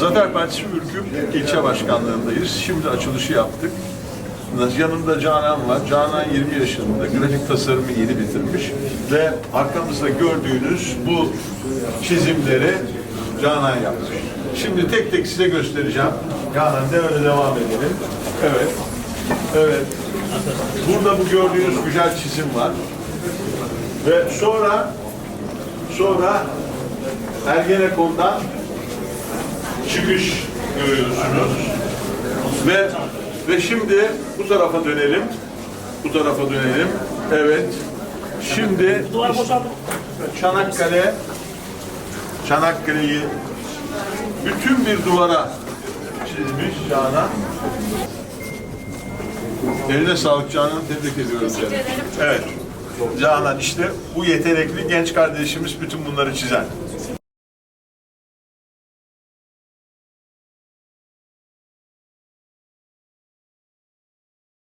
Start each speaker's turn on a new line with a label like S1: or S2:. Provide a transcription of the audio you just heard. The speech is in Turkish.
S1: Zafer Partisi Ürküm ilçe başkanlığındayız. Şimdi açılışı yaptık. Yanımda Canan var. Canan 20 yaşında. Grafik tasarımı yeni bitirmiş. Ve arkamızda gördüğünüz bu çizimleri Canan yapmış. Şimdi tek tek size göstereceğim. Canan de öyle devam edelim. Evet. Evet. Burada bu gördüğünüz güzel çizim var. Ve sonra sonra Ergenekon'dan çıkış görüyorsunuz. Ve ve şimdi bu tarafa dönelim. Bu tarafa dönelim. Evet. Şimdi Çanakkale Çanakkale'yi bütün bir duvara çizmiş Canan. Eline sağlık Canan. Tebrik ediyorum seni. Evet. Canan işte bu yetenekli genç kardeşimiz bütün bunları çizen.